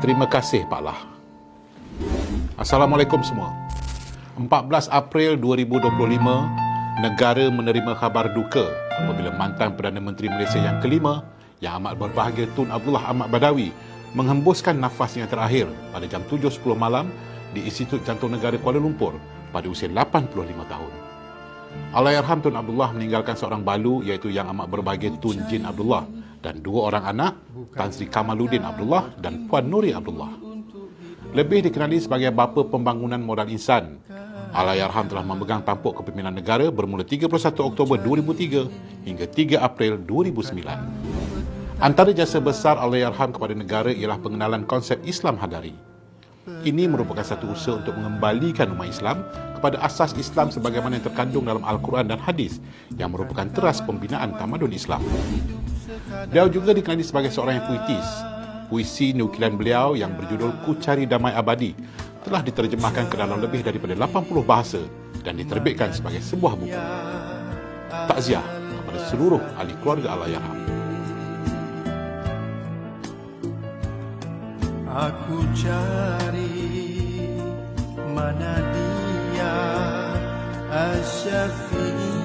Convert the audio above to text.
Terima kasih Pak Lah. Assalamualaikum semua. 14 April 2025, negara menerima khabar duka apabila mantan Perdana Menteri Malaysia yang kelima, yang amat berbahagia Tun Abdullah Ahmad Badawi, menghembuskan nafasnya terakhir pada jam 7.10 malam di Institut Jantung Negara Kuala Lumpur pada usia 85 tahun. Allahyarham Tun Abdullah meninggalkan seorang balu iaitu yang amat berbahagia Tun Jin Abdullah dan dua orang anak, Tan Sri Kamaluddin Abdullah dan Puan Nuri Abdullah. Lebih dikenali sebagai bapa pembangunan modal insan, Allahyarham telah memegang tampuk kepimpinan negara bermula 31 Oktober 2003 hingga 3 April 2009. Antara jasa besar Allahyarham kepada negara ialah pengenalan konsep Islam Hadari. Ini merupakan satu usaha untuk mengembalikan umat Islam kepada asas Islam sebagaimana yang terkandung dalam Al-Quran dan Hadis yang merupakan teras pembinaan tamadun Islam. Beliau juga dikenali sebagai seorang yang puitis. Puisi nukilan beliau yang berjudul Ku Cari Damai Abadi telah diterjemahkan ke dalam lebih dari 80 bahasa dan diterbitkan sebagai sebuah buku. Takziah kepada seluruh ahli keluarga Allahyarham. Aku cari mana dia Asyafi'i